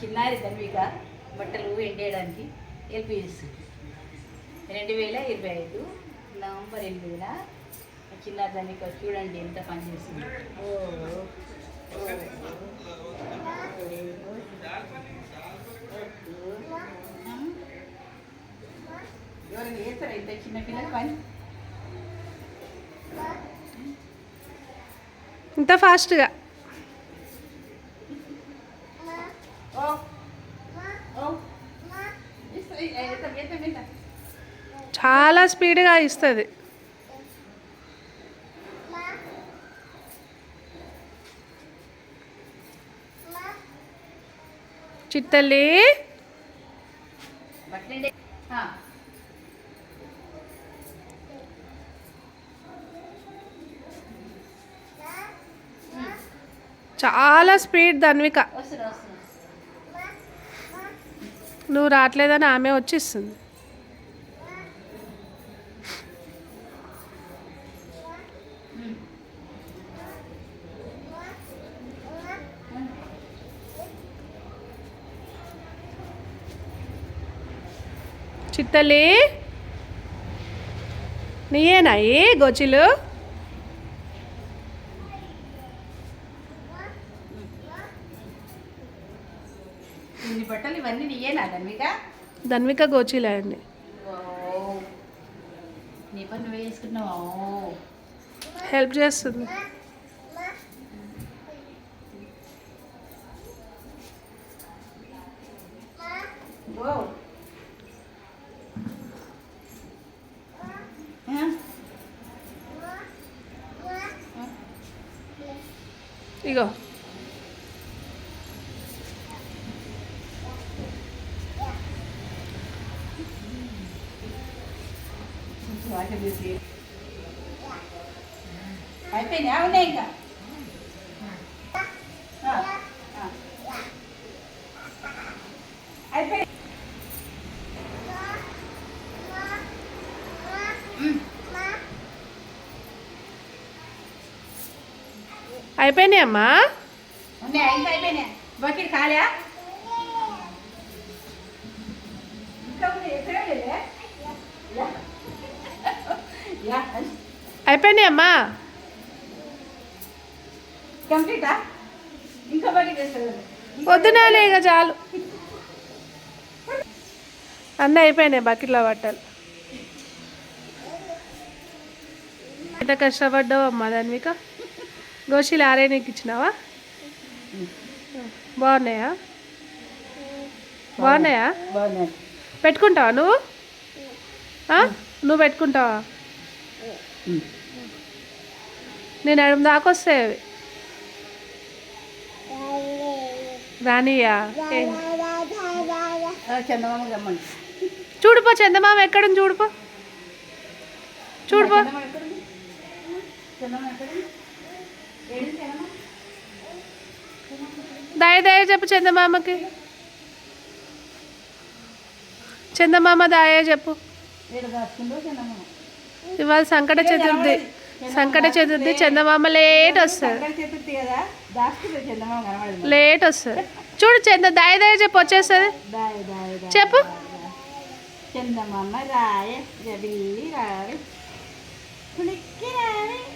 చిన్నారి తన్విక బట్టలు ఎండేయడానికి హెల్ప్ రెండు వేల ఇరవై ఐదు నవంబర్ ఎనిమిదిన వేల చిన్నారి తన్విక చూడండి ఎంత పని చేస్తుంది. ఓ, ఓ. ఎవరైనా చేస్తారా ఇంత చిన్న పిల్లల పని? ఇంత ఫాస్ట్గా ఓ ఓ ఇస్తా- ఎంత ఎంత ఎంత చాలా స్పీడ్గా ఇస్తుంది. చిత్తల్లి చాలా స్పీడ్ ధన్విక. వస్తున్నా. నువ్వు రావట్లేదని ఆమె వచ్చిస్తుంది ఇస్తుంది చిట్టలి నీయేనా ఈ గోచిలు? ఇన్ని బట్టలు ఇవన్నీ నీయేనా ధన్విక? ధన్విక గోచిలే అండి. నీ పని నువ్వే చేసుకున్నావు? హెల్ప్ చేస్తుంది? ఇగో. వాటర్. అయిపోయినాయి. ఉన్నాయి ఇంకా. ఆ, ఆ. అయిపోయి ఉమ్. అయిపోయినాయి అమ్మా ఉన్నాయా. ఇంకా అయిపోయినాయి. బకెట్ ఖాళీ అయిపోయినాయి అమ్మా. వద్దునాలే ఇక చాలు. అన్నీ అయిపోయినాయి బకెట్లో బట్టలు. ఎంత కష్టపడ్డావు అమ్మా ధన్విక గోషిలు ఆరే నీకు ఇచ్చినావా? బాగున్నాయా? బాగున్నాయా? పెట్టుకుంటావా నువ్వు? నువ్వు పెట్టుకుంటావా? నేను అడుగు దాకా వస్తాయి అవి రానియా చూడుపో చందమామ ఎక్కడుంది చూడుపో. చూడుపో? దయ దయ చెప్పు చందమామకి. చందమామ దాయ చెప్పు. చందమామ? ఇవాళ సంకట చతుర్థి. సంకట చతుర్థి చందమామ లేట్ వస్తుంది. లేట్ వస్తుంది. చూడు చంద దాయ దయ చెప్పు వచ్చేస్తుంది. చెప్పు. చందమామ రాయ కులిక్కి రాయ.